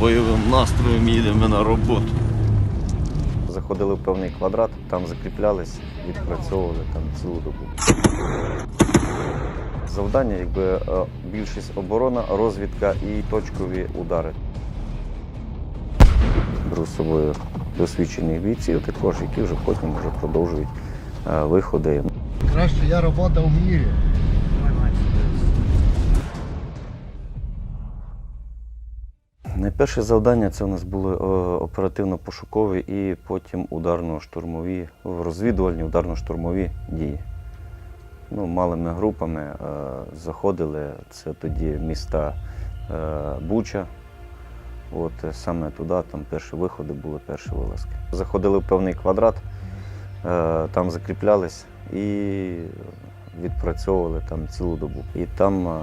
бойовим настроєм їдемо на роботу. Заходили в певний квадрат, там закріплялись, відпрацьовували там цілу добу. Завдання, якби е, більшість оборона, розвідка і точкові удари. Беру з собою досвідчених бійців, також які вже потім вже продовжують е, виходи. Краще я робота в мірі. Найперше завдання це у нас були е, оперативно-пошукові і потім ударно-штурмові, розвідувальні ударно-штурмові дії. Ну, малими групами е, заходили. Це тоді міста е, Буча. От е, саме туди, там перші виходи були, перші вилазки. Заходили в певний квадрат, е, там закріплялись і відпрацьовували там цілу добу. І там е,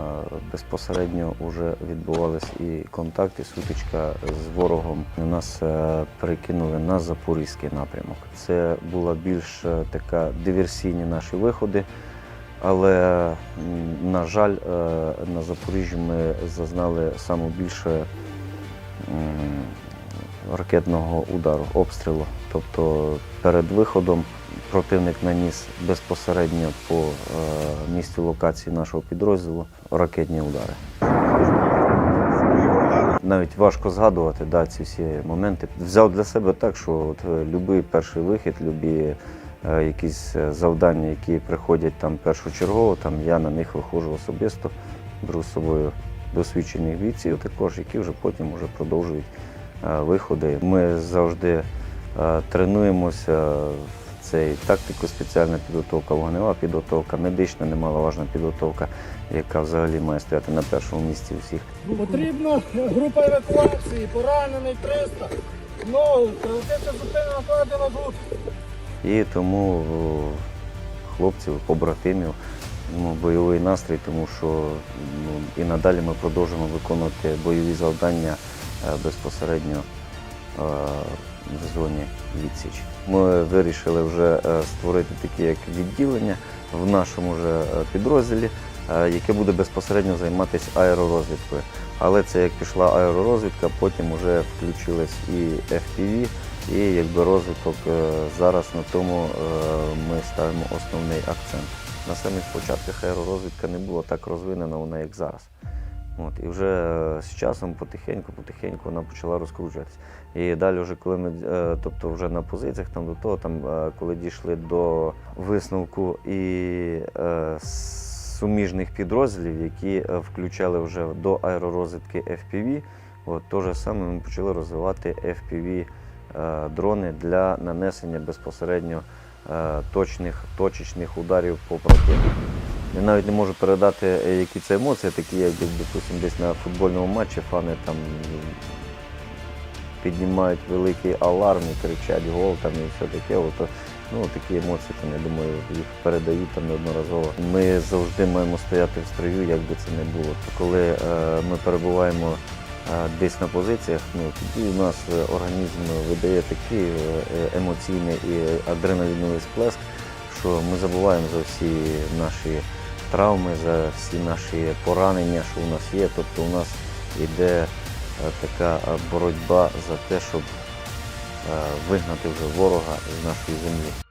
безпосередньо вже відбувалися і контакти, сутичка з ворогом. Нас е, перекинули на Запорізький напрямок. Це була більш е, така диверсійні наші виходи. Але, на жаль, на Запоріжжі ми зазнали саме більше ракетного удару, обстрілу. Тобто перед виходом противник наніс безпосередньо по е, місцю локації нашого підрозділу ракетні удари. Навіть важко згадувати да, ці всі моменти. Взяв для себе так, що от, е, любий перший вихід, любі е, якісь е, завдання, які приходять там першочергово, там я на них виходжу особисто, беру з собою досвідчених бійців, також які вже потім вже продовжують е, виходи. Ми завжди е, тренуємося в цей тактику, спеціальна підготовка, вогнева підготовка, медична немаловажна підготовка, яка взагалі має стояти на першому місці всіх. Потрібна група евакуації, поранений 300. Ну, критична зупинена накладена на звук. І тому хлопців, побратимів, ну, бойовий настрій, тому що ну, і надалі ми продовжуємо виконувати бойові завдання е, безпосередньо е, в зоні відсіч. Ми вирішили вже е, створити таке як відділення в нашому вже е, підрозділі, е, яке буде безпосередньо займатися аеророзвідкою. Але це як пішла аеророзвідка, потім вже включилась і FPV, і якби розвиток е, зараз на тому ми ставимо основний акцент. На самих початках аеророзвідка не була так розвинена, вона як зараз. От, і вже е, з часом потихеньку, потихеньку вона почала розкручуватися. І далі, вже коли ми, е, тобто вже на позиціях, там до того, там, е, коли дійшли до висновку і е, суміжних підрозділів, які включали вже до аеророзвідки FPV, от, то же саме ми почали розвивати FPV дрони для нанесення безпосередньо точних, точечних ударів по противнику. Я навіть не можу передати, е, які це емоції, такі, як допустим, десь на футбольному матчі фани там піднімають великий аларм і кричать гол там і все таке. От, ну, такі емоції, там, я думаю, їх передають там неодноразово. Ми завжди маємо стояти в строю, як би це не було. Коли е, ми перебуваємо е, десь на позиціях, ну, тоді у нас е, організм видає такий е, емоційний і адреналіновий сплеск, що ми забуваємо за всі наші травми, за всі наші поранення, що у нас є. Тобто у нас йде е, така е, боротьба за те, щоб е, вигнати вже ворога з нашої землі.